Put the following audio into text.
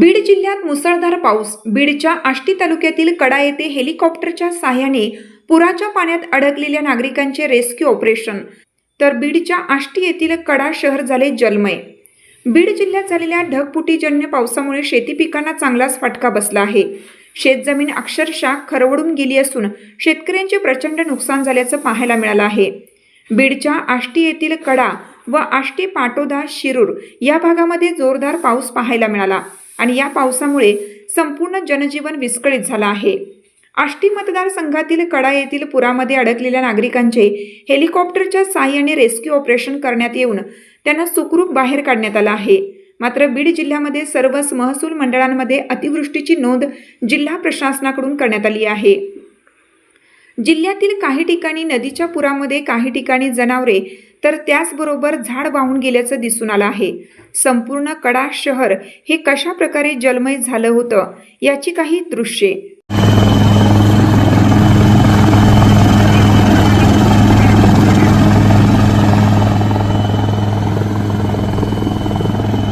बीड जिल्ह्यात मुसळधार पाऊस. बीडच्या आष्टी तालुक्यातील कडा येथे हेलिकॉप्टरच्या साह्याने पुराच्या पाण्यात अडकलेल्या नागरिकांचे रेस्क्यू ऑपरेशन. तर बीडच्या आष्टी येथील कडा शहर झाले जलमय. बीड जिल्ह्यात झालेल्या ढगफुटीजन्य पावसामुळे शेती पिकांना चांगलाच फटका बसला आहे. शेतजमीन अक्षरशः खरवडून गेली असून शेतकऱ्यांचे प्रचंड नुकसान झाल्याचं पाहायला मिळालं आहे. बीडच्या आष्टी येथील कडा व आष्टी पाटोदा शिरूर या भागामध्ये जोरदार पाऊस पाहायला मिळाला. आणि या पावसामुळे संपूर्ण जनजीवन विस्कळीत झालं आहे. आष्टी मतदारसंघातील कडा येथील पुरामध्ये अडकलेल्या नागरिकांचे हेलिकॉप्टरच्या साह्याने रेस्क्यू ऑपरेशन करण्यात येऊन त्यांना सुखरूप बाहेर काढण्यात आलं आहे. मात्र बीड जिल्ह्यामध्ये सर्वच महसूल मंडळांमध्ये अतिवृष्टीची नोंद जिल्हा प्रशासनाकडून करण्यात आली आहे. जिल्ह्यातील काही ठिकाणी नदीच्या पुरामध्ये काही ठिकाणी जनावरे तर त्याचबरोबर झाड वाहून गेल्याचं दिसून आलं आहे. संपूर्ण कडा शहर हे कशा प्रकारे जलमय झालं होतं याची काही दृश्ये